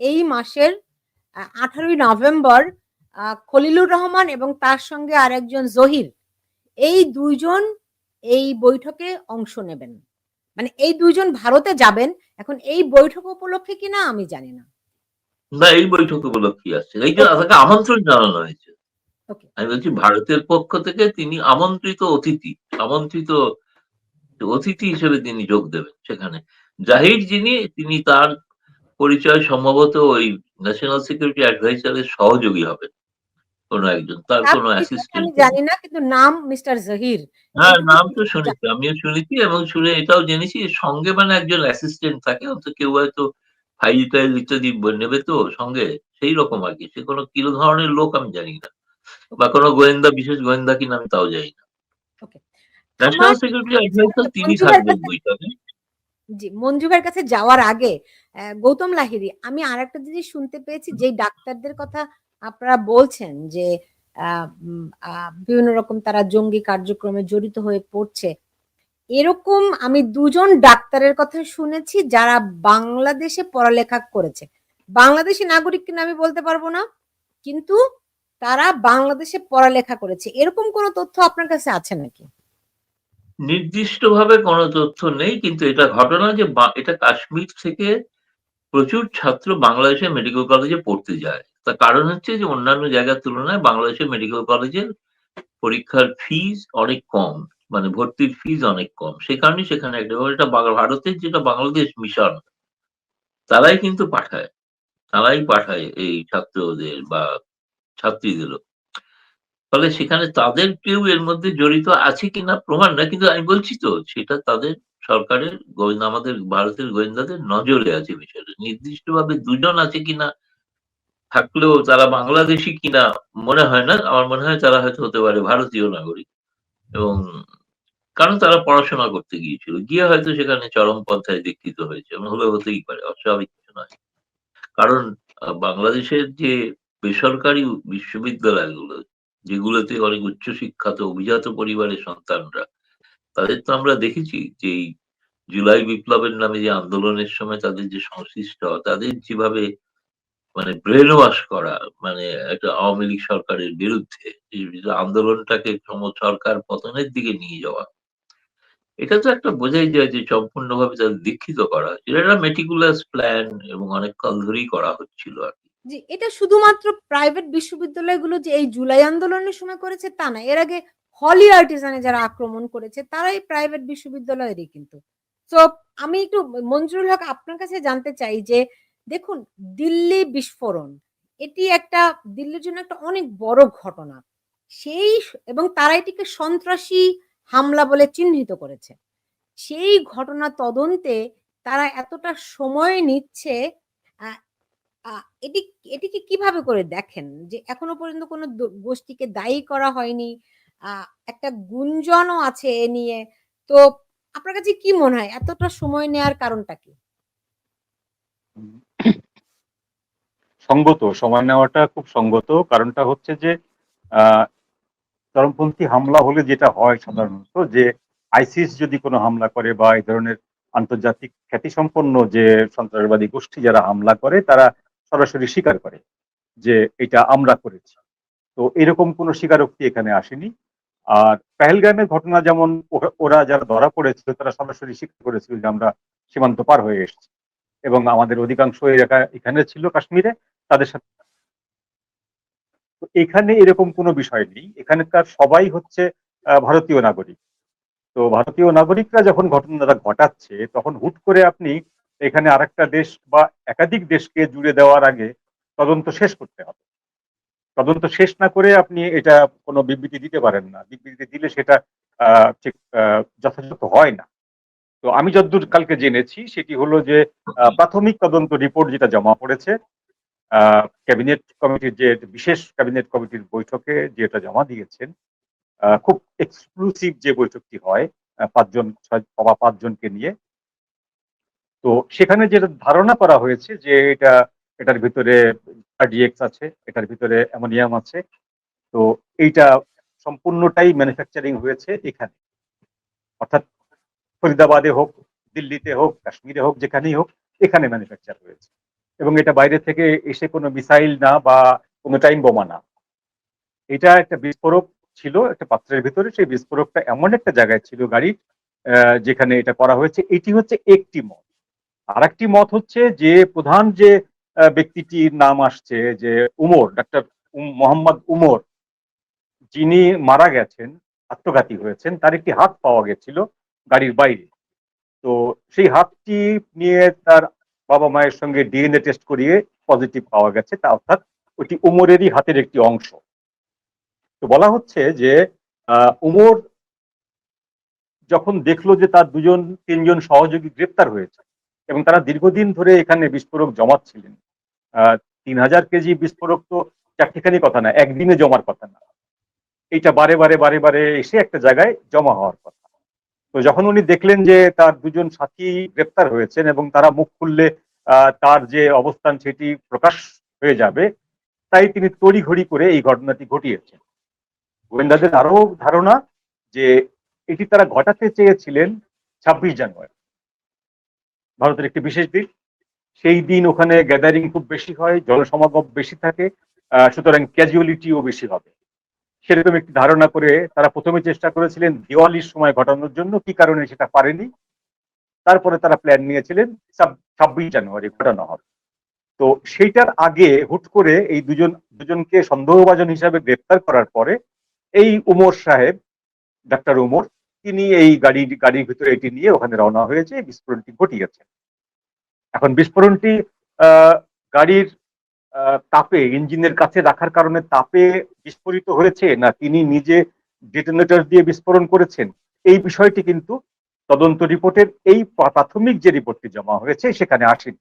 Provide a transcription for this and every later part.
এই মাসের আঠারোই নভেম্বর খলিলুর রহমান এবং তার সঙ্গে আরেকজন জহির এই দুইজন এই বৈঠকে অংশ নেবেন। মানে এই দুইজন ভারতে যাবেন এখন এই বৈঠক উপলক্ষে কিনা আমি জানি না। না এই বৈঠক উপলক্ষে আসছে এই জন্য তাকে আমন্ত্রণ জানানো হয়েছে। আমি বলছি ভারতের পক্ষ থেকে তিনি আমন্ত্রিত অতিথি আমন্ত্রিত অতিথি হিসেবে তিনি যোগ দেবেন সেখানে। জাহির যিনি তিনি তার পরিচয় সম্ভবত ওই ন্যাশনাল সিকিউরিটি অ্যাডভাইসারের সহযোগী হবে। কোন একজন তার কোন অ্যাসিস্ট্যান্ট জানি না কিন্তু নাম মিস্টার জহির হ্যাঁ নাম তো শুনেছি আমিও শুনেছি এবং শুনে এটাও জেনেছি সঙ্গে মানে একজন অ্যাসিস্ট্যান্ট থাকে অন্তত কেউ হয়তো ফাইল টাইল ইত্যাদি নেবে তো সঙ্গে সেই রকম আর কি সে কোনো কি ধরনের লোক আমি জানি না। বা কোনো গোয়েন্দা বিশেষ গোয়েন্দা কিনা আমি তাও জানি না। ন্যাশনাল সিকিউরিটি অ্যাডভাইসার তিনি থাকবেন বইটাতে জি মঞ্জুভাইয়ের কাছে যাওয়ার আগে গৌতম লাহিরি আমি আর একটা জিনিস শুনতে পেয়েছি যে ডাক্তারদের কথা আপনারা বলছেন যে বিভিন্ন রকম তারা জঙ্গি কার্যক্রমে জড়িত হয়ে পড়ছে, এরকম আমি দুজন ডাক্তারের কথা শুনেছি যারা বাংলাদেশে পড়ালেখা করেছে। বাংলাদেশি নাগরিক কিনা আমি বলতে পারব না, কিন্তু তারা বাংলাদেশে পড়ালেখা করেছে, এরকম কোন তথ্য আপনার কাছে আছে নাকি? নির্দিষ্টভাবে কোনো তথ্য নেই, কিন্তু এটা ঘটনা যে এটা কাশ্মীর থেকে প্রচুর ছাত্র বাংলাদেশে মেডিকেল কলেজে পড়তে যায়। তার কারণ হচ্ছে যে, অন্যান্য জায়গার তুলনায় বাংলাদেশের মেডিকেল কলেজের পরীক্ষার ফিজ অনেক কম মানে ভর্তির ফিজ অনেক কম। সে কারণে সেখানে একটা ভারতের যেটা বাংলাদেশ মিশন তারাই কিন্তু পাঠায়। তারাই পাঠায় এই ছাত্রদের বা ছাত্রীদেরও। ফলে সেখানে তাদের কেউ এর মধ্যে জড়িত আছে কিনা প্রমাণ না, কিন্তু আমি বলছি তো, সেটা তাদের সরকারের গোয়েন্দা, আমাদের ভারতের গোয়েন্দাদের নজরে আছে বিষয়টা। নির্দিষ্টভাবে দুজন আছে কিনা, থাকলেও তারা বাংলাদেশি কিনা, মনে হয় না। আমার মনে হয় তারা হয়তো হতে পারে ভারতীয় নাগরিক। এবং কারণ তারা পড়াশোনা করতে গিয়েছিল। গিয়ে হয়তো সেখানে চরম পন্থায় দীক্ষিত হয়েছে। হলে হতেই পারে, অস্বাভাবিক কিছু নয়। কারণ বাংলাদেশের যে বেসরকারি বিশ্ববিদ্যালয়গুলো, যেগুলোতে অনেক উচ্চশিক্ষাত, অভিজাত পরিবারের সন্তানরা তাদের তো আমরা দেখেছি যে এই জুলাই বিপ্লবের নামে যে আন্দোলনের সময় তাদের যে সংশ্লিষ্ট, তাদের যেভাবে মানে ব্রেন ওয়াশ করা মানে একটা আওয়ামী লীগ সরকারের বিরুদ্ধে আন্দোলনটাকে সরকার পতনের দিকে নিয়ে যাওয়া, এটা তো একটা বোঝাই যায় যে সম্পূর্ণভাবে তাদের দীক্ষিত করা এটা একটা মেটিকুলাস প্ল্যান এবং অনেক কাল ধরেই করা হচ্ছিল আর জি, এটা শুধুমাত্র প্রাইভেট বিশ্ববিদ্যালয়গুলো যে এই জুলাই আন্দোলনের সময় করেছে তা না এর আগে হলি আর্টিজানে যারা আক্রমণ করেছে, তারাই প্রাইভেট বিশ্ববিদ্যালয়েরই কিন্তু। তো আমি একটু মঞ্জুরুল হক আপনার কাছে জানতে চাই যে, দেখুন, দিল্লি বিস্ফোরণ, এটি একটা, দিল্লির জন্য একটা অনেক বড় ঘটনা। সেই এবং তারা এটিকে সন্ত্রাসী হামলা বলে চিহ্নিত করেছে। সেই ঘটনা তদন্তে তারা এতটা সময় নিচ্ছে এটি, এটিকে কীভাবে করে দেখেন? যে এখনও পর্যন্ত কোনো গোষ্ঠীকে দায়ী করা হয়নি একটা গুঞ্জনও আছে এ নিয়ে। তো আপনার কাছে কি মনে হয়? এতটা সময় নেয়ার কারণটা কি? সঙ্গত, সময় নেওয়াটা খুব সঙ্গত। কারণটা হচ্ছে যে চরমপন্থী হামলা হলে যেটা হয় সাধারণত যে, আইসিস যদি কোনো হামলা করে বা এই ধরনের আন্তর্জাতিক খ্যাতিসম্পন্ন যে সন্ত্রাসবাদী গোষ্ঠী যারা হামলা করে, তারা সরাসরি স্বীকার করে যে, এটা আমরা করেছি। তো এরকম কোনো স্বীকারোক্তি এখানে আসেনি। আর পেহেলগামের ঘটনা যেমন ওরা যারা ধরা পড়েছিল, তারা সরাসরি স্বীকার করেছিল যে আমরা সীমান্ত পার হয়ে এসেছি। এবং আমাদের অধিকাংশ এলাকা এখানে ছিল কাশ্মীরে, তাদের সাথে এখানে এরকম কোনো বিষয় নেই। এখানকার সবাই হচ্ছে ভারতীয় নাগরিক। তো ভারতীয় নাগরিকরা যখন ঘটনাটা ঘটাচ্ছে, তখন হুট করে আপনি এখানে আরেকটা দেশ বা একাধিক দেশকে জুড়ে দেওয়ার আগে তদন্ত শেষ করতে হবে। তদন্ত শেষ না করে আপনি এটা কোনো বিবৃতি দিতে পারেন না। বিবৃতি দিলে সেটা ঠিক যথাযথ হয় না। তো আমি যতদূর কালকে জেনেছি, সেটি হলো যে প্রাথমিক তদন্ত রিপোর্ট যেটা জমা পড়েছে ক্যাবিনেট কমিটির যে, বিশেষ ক্যাবিনেট কমিটির বৈঠকে যেটা জমা দিয়েছেন খুব এক্সক্লুসিভ যে বৈঠকটি হয় পাঁচজন পাঁচজনকে নিয়ে। তো সেখানে যেটা ধারণা করা হয়েছে যে, এটা এটার ভিতরে আরডিএক্স আছে, এটার ভিতরে অ্যামোনিয়াম আছে। তো এইটা সম্পূর্ণটাই ম্যানুফ্যাকচারিং হয়েছে এখানে। অর্থাৎ ফরিদাবাদে হোক, দিল্লিতে হোক, কাশ্মীরে হোক, যেখানেই হোক, এখানে ম্যানুফ্যাকচার হয়েছে। এবং এটা বাইরে থেকে এসে কোনো মিসাইল না বা কোনো টাইম বোমা না। এটা একটা বিস্ফোরক ছিল, একটা পাত্রের ভিতরে, সেই বিস্ফোরকটা এমন একটা জায়গায় ছিল গাড়ি যেখানে এটা করা হয়েছে। এটি হচ্ছে একটি মত। আর একটি মত হচ্ছে যে প্রধান যে ব্যক্তিটির নাম আসছে যে উমর, ডাক্তার মোহাম্মদ উমর। যিনি মারা গেছেন, আত্মঘাতী হয়েছেন, তার একটি হাত পাওয়া গেছিল গাড়ির বাইরে। তো সেই হাতটি নিয়ে তার বাবা মায়ের সঙ্গে ডিএনএ টেস্ট করিয়ে পজিটিভ পাওয়া গেছে, তা অর্থাৎ ওটি উমরেরই হাতের একটি অংশ। তো বলা হচ্ছে যে উমর যখন দেখল যে তার দুজন, তিনজন সহযোগী গ্রেপ্তার হয়েছে এবং তারা দীর্ঘদিন ধরে এখানে বিস্ফোরক জমাচ্ছিলেন তিন হাজার কেজি বিস্ফোরক তো চারটিখানি কথা না, একদিনে জমার কথা না। এইটা বারে বারে বারে বারে এসে একটা জায়গায় জমা হওয়ার কথা। তো যখন উনি দেখলেন যে তার দুজন সাথী গ্রেপ্তার হয়েছেন এবং তারা মুখ খুললে তার যে অবস্থান সেটি প্রকাশ হয়ে যাবে, তাই তিনি তড়িঘড়ি করে এই ঘটনাটি ঘটিয়েছেন। গোয়েন্দাদের আরও ধারণা যে এটি তারা ঘটাতে চেয়েছিলেন ছাব্বিশ জানুয়ারি। ভারতের একটি বিশেষ দিন। সেই দিন ওখানে গ্যাদারিং খুব বেশি হয়, জনসমাগম বেশি থাকে সুতরাং ক্যাজুয়ালিটিও বেশি হবে। সেরকম একটি ধারণা করে তারা প্রথমে চেষ্টা করেছিলেন দিওয়ালির সময় ঘটানোর জন্য, কি কারণে সেটা পারেনি? তারপরে তারা প্ল্যান নিয়েছিলেন ছাব্বিশ জানুয়ারি ঘটানো হবে। তো সেইটার আগে হুট করে এই দুজন, দুজনকে সন্দেহভাজন হিসাবে গ্রেপ্তার করার পরে এই উমর সাহেব, ডাক্তার উমর, তিনি এই গাড়ি গাড়ির ভিতরে এটি নিয়ে ওখানে রওনা হয়েছে, বিস্ফোরণটি ঘটিয়েছেন। এখন বিস্ফোরণটি গাড়ির তাপে, ইঞ্জিনের কাছে রাখার কারণে তাপে বিস্ফোরিত হয়েছে না তিনি নিজে ডিটোনেটর দিয়ে বিস্ফোরণ করেছেন? এই বিষয়টি কিন্তু তদন্ত রিপোর্টের এই প্রাথমিক যে রিপোর্টটি জমা হয়েছে সেখানে আসেনি।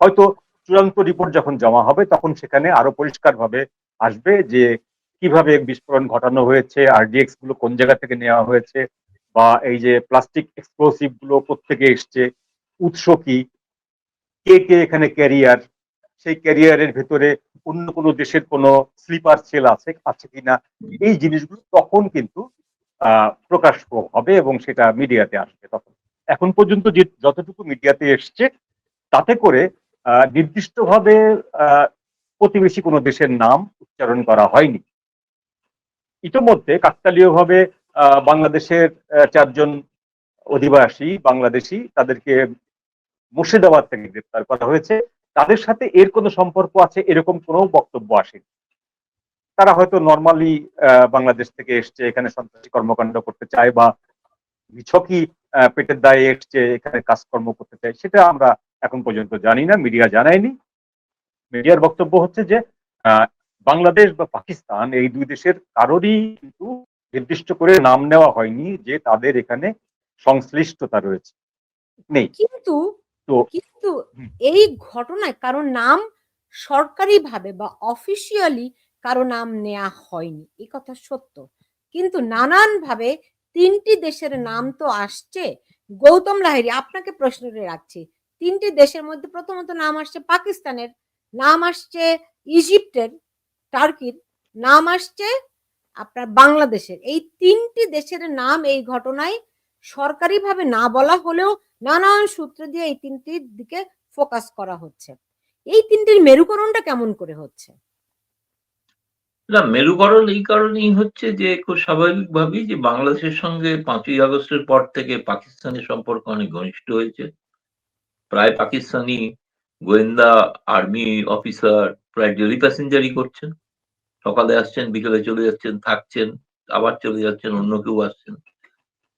হয়তো চূড়ান্ত রিপোর্ট যখন জমা হবে তখন সেখানে আরও পরিষ্কারভাবে আসবে যে কীভাবে বিস্ফোরণ ঘটানো হয়েছে আরডিএক্সগুলো কোন জায়গা থেকে নেওয়া হয়েছে বা এই যে প্লাস্টিক এক্সপ্লোসিভগুলো কোথেকে এসছে, উৎস কি কে কে এখানে ক্যারিয়ার সেই ক্যারিয়ারের ভেতরে অন্য কোনো দেশের কোনো স্লিপার সেল আছে আছে কিনা, এই জিনিসগুলো তখন কিন্তু প্রকাশ হবে এবং সেটা মিডিয়াতে আসবে তখন। এখন পর্যন্ত যে যতটুকু মিডিয়াতে এসছে, তাতে করে নির্দিষ্টভাবে প্রতিবেশী কোনো দেশের নাম উচ্চারণ করা হয়নি। ইতোমধ্যে কাকতালীয়ভাবে বাংলাদেশের চারজন অধিবাসী, বাংলাদেশি, তাদেরকে মুর্শিদাবাদ থেকে গ্রেপ্তার করা হয়েছে। তাদের সাথে এর কোনো সম্পর্ক আছে? এরকম কোনো বক্তব্য আসেনি। তারা হয়তো নর্মালি বাংলাদেশ থেকে এসছে, এখানে সন্ত্রাসী কর্মকাণ্ড করতে চায় বা নিছকই পেটের দায়ে এসছে, এখানে কাজকর্ম করতে চায়, সেটা আমরা এখন পর্যন্ত জানি না মিডিয়া জানায়নি। মিডিয়ার বক্তব্য হচ্ছে যে বাংলাদেশ বা পাকিস্তান এই দুই দেশের কারোরই কিন্তু নির্দিষ্ট করে নাম নেওয়া হয়নি যে তাদের এখানে সংশ্লিষ্টতা রয়েছে। নেই। কিন্তু তো কিন্তু এই ঘটনায় কারও নাম সরকারিভাবে বা অফিসিয়ালি কারও নাম নেওয়া হয়নি এই কথা সত্য। কিন্তু নানান ভাবে তিনটি দেশের নাম তো আসছে। গৌতম লাহিড়ী আপনাকে প্রশ্ন রাখছি তিনটি দেশের মধ্যে প্রথমত নাম আসছে পাকিস্তানের নাম আসছে ইজিপ্টের টার্কির নাম আসছে আপনার বাংলাদেশের। এই তিনটি দেশের নাম এই ঘটনায় সরকারিভাবে না বলা হলেও নানান সূত্র দিয়ে এই তিনটির দিকে ফোকাস করা হচ্ছে। এই তিনটির মেরুকরণটা কেমন করে হচ্ছে? না, মেরুকরণ এই কারণেই হচ্ছে যে, খুব স্বাভাবিকভাবেই যে বাংলাদেশের সঙ্গে পাঁচই আগস্টের পর থেকে পাকিস্তানের সম্পর্ক অনেক ঘনিষ্ঠ হয়েছে। প্রায় পাকিস্তানি গোয়েন্দা, আর্মি অফিসার প্রায় ডেলি প্যাসেঞ্জারই করছেন। সকালে আসছেন, বিকেলে চলে যাচ্ছেন, থাকছেন, আবার চলে যাচ্ছেন, অন্য কেউ আসছেন।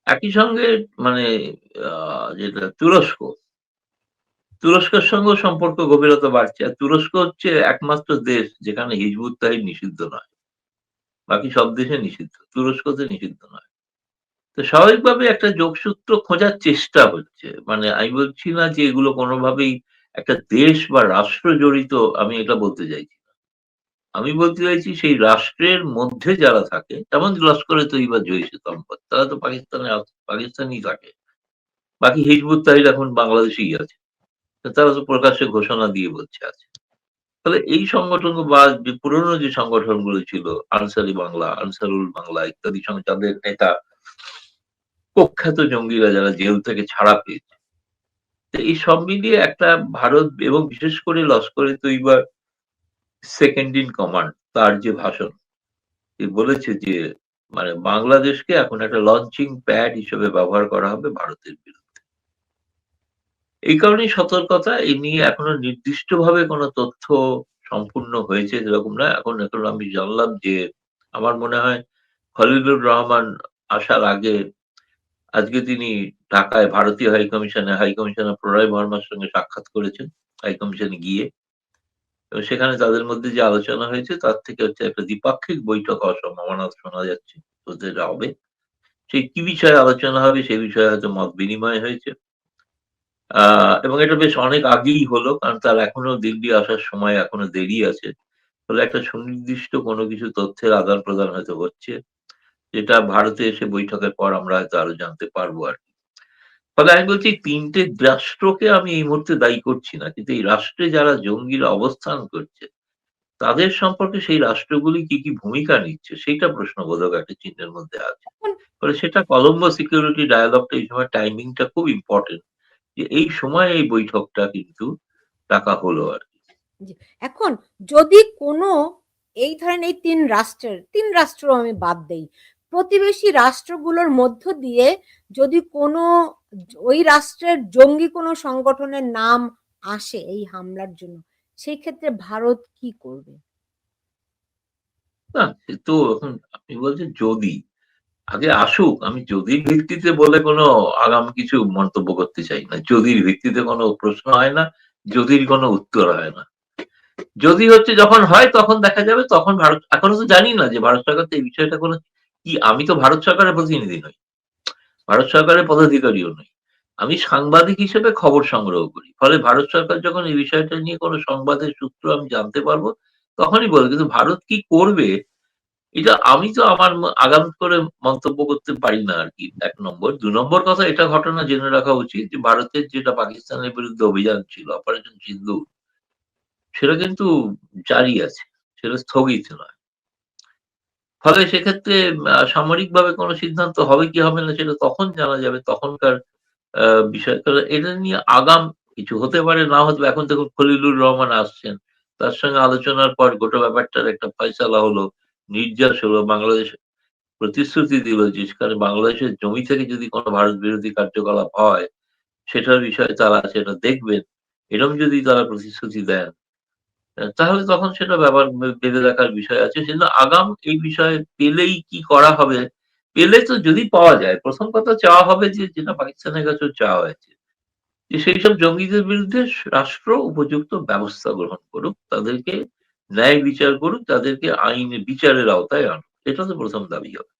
একই সঙ্গে মানে যেটা তুরস্ক, তুরস্কের সঙ্গে সম্পর্ক গভীরতা বাড়ছে। আর তুরস্ক হচ্ছে একমাত্র দেশ যেখানে হিজবুত তাহির নিষিদ্ধ নয়। বাকি সব দেশে নিষিদ্ধ। তুরস্কতে নিষিদ্ধ নয়। তো স্বাভাবিকভাবে একটা যোগসূত্র খোঁজার চেষ্টা হচ্ছে। মানে আমি বলছি না যে এগুলো কোনোভাবেই একটা দেশ বা রাষ্ট্র জড়িত, আমি এটা বলতে চাইছি। আমি বলতে চাইছি, সেই রাষ্ট্রের মধ্যে যারা থাকে, যেমন লস্করে তৈবা জয়সে সম্পদ তারা তো পাকিস্তানে পাকিস্তানেই থাকে। বাকি হিজবুত তাহির এখন বাংলাদেশেই আছে। তারা তো প্রকাশ্যে ঘোষণা দিয়ে বলছে আছে। তাহলে এই সংগঠন বা পুরনো যে সংগঠনগুলো ছিল, আনসারি বাংলা, আনসারুল বাংলা ইত্যাদি সঙ্গে তাদের নেতা প্রখ্যাত জঙ্গিরা যারা জেল থেকে ছাড়া পেয়েছে। এই সব মিলিয়ে একটা ভারত এবং বিশেষ করে লস্করে তৈবার সেকেন্ড ইন কমান্ড তার যে ভাষণ। বলেছে যে মানে বাংলাদেশকে এখন একটা লঞ্চিং প্যাড হিসেবে ব্যবহার করা হবে ভারতের বিরুদ্ধে। এই কারণেই সতর্কতা এই নিয়ে এখনও নির্দিষ্টভাবে কোনো তথ্য সম্পূর্ণ হয়েছে এরকম না। এখন এখন আমি জানলাম যে, আমার মনে হয় খলিলুর রহমান আসার আগে, আজকে তিনি ঢাকায় ভারতীয় হাই কমিশনে হাই কমিশনার প্রণয় বর্মার সঙ্গে সাক্ষাৎ করেছেন হাই কমিশনে গিয়ে। এবং সেখানে তাদের মধ্যে যে আলোচনা হয়েছে, তার থেকে হচ্ছে একটা দ্বিপাক্ষিক বৈঠক হওয়ার সম্ভাবনা শোনা যাচ্ছে ওদের হবে সেই কি বিষয়ে আলোচনা হবে সেই বিষয়ে হয়তো মত বিনিময় হয়েছে। এবং এটা বেশ অনেক আগেই হলো, কারণ তার এখনও দিল্লি আসার সময় এখনও দেরি আছে। ফলে একটা সুনির্দিষ্ট কোনো কিছু তথ্যের আদান প্রদান হয়তো হচ্ছে, যেটা ভারতে এসে বৈঠকের পর আমরা হয়তো আরও জানতে পারব আর কি। ফলে আমি বলছি তিনটে রাষ্ট্রকে আমি এই মুহূর্তে দায়ী করছি না কিন্তু এই রাষ্ট্রে যারা জঙ্গিরা অবস্থান করছে তাদের সম্পর্কে সেই রাষ্ট্রগুলি কি কি ভূমিকা নিচ্ছে সেইটা প্রশ্নবোধক একটা চিহ্নের মধ্যে আছে। ফলে সেটা কলম্বো সিকিউরিটি ডায়ালগটা এই সময় টাইমিংটা খুব ইম্পর্টেন্ট যে এই সময় এই বৈঠকটা কিন্তু ডাকা হলো আর কি। এখন যদি কোনো এই ধরেন এই তিন রাষ্ট্রের তিন রাষ্ট্র আমি বাদ দেই প্রতিবেশী রাষ্ট্রগুলোর মধ্য দিয়ে যদি কোনো ওই রাষ্ট্রের জঙ্গি কোনো সংগঠনের নাম আসে এই হামলার জন্য, সেই ক্ষেত্রে ভারত কি করবে? না তো এখন আপনি বলছেন যদি, আগে আসুক, আমি যদির ভিত্তিতে বলে কোনো আগাম কিছু মন্তব্য করতে চাই না, যদির ভিত্তিতে কোনো প্রশ্ন হয় না, যদির কোনো উত্তর হয় না। যদি হচ্ছে যখন হয় তখন দেখা যাবে, তখন ভারত, এখনও তো জানি না যে ভারত সরকার তো এই বিষয়টা কোনো, কি আমি তো ভারত সরকারের প্রতিনিধি নই। ভারত সরকারের পদাধিকারীও নই। আমি সাংবাদিক হিসেবে খবর সংগ্রহ করি। ফলে ভারত সরকার যখন এই বিষয়টা নিয়ে কোনো সংবাদের সূত্র আমি জানতে পারব, তখনই বলব, কিন্তু ভারত কি করবে? এটা আমি তো আমার আগাম করে মন্তব্য করতে পারি না আর কি, এক নম্বর। দু নম্বর কথা, এটা ঘটনা জেনে রাখা উচিত যে ভারতের যেটা পাকিস্তানের বিরুদ্ধে অভিযান ছিল অপারেশন সিন্ধু সেটা কিন্তু জারি আছে, সেটা স্থগিত নয়। ফলে সেক্ষেত্রে সামরিকভাবে কোনো সিদ্ধান্ত হবে কি হবে না সেটা তখন জানা যাবে, তখনকার বিষয়। কারণ এটা নিয়ে আগাম কিছু হতে পারে, না হতে এখন দেখুন খলিলুর রহমান আসছেন। তার সঙ্গে আলোচনার পর গোটা ব্যাপারটার একটা ফয়সালা হলো, নির্যাস হলো, বাংলাদেশ প্রতিশ্রুতি দিল যে সেখানে বাংলাদেশের জমি থেকে যদি কোনো ভারত বিরোধী কার্যকলাপ হয়, সেটার বিষয়ে তারা সেটা দেখবেন। এরকম যদি তারা প্রতিশ্রুতি দেন তাহলে তখন সেটা ব্যাপার ভেবে দেখার বিষয় আছে। কিন্তু আগাম এই বিষয়ে পেলেই কি করা হবে? পেলে তো যদি পাওয়া যায়, প্রথম কথা চাওয়া হবে যে, যেটা পাকিস্তানের কাছেও চাওয়া হয়েছে, যে সেই সব জঙ্গিদের বিরুদ্ধে রাষ্ট্র উপযুক্ত ব্যবস্থা গ্রহণ করুক, তাদেরকে ন্যায় বিচার করুক, তাদেরকে আইনে বিচারের আওতায় আনুক। এটা তো প্রথম দাবি হবে।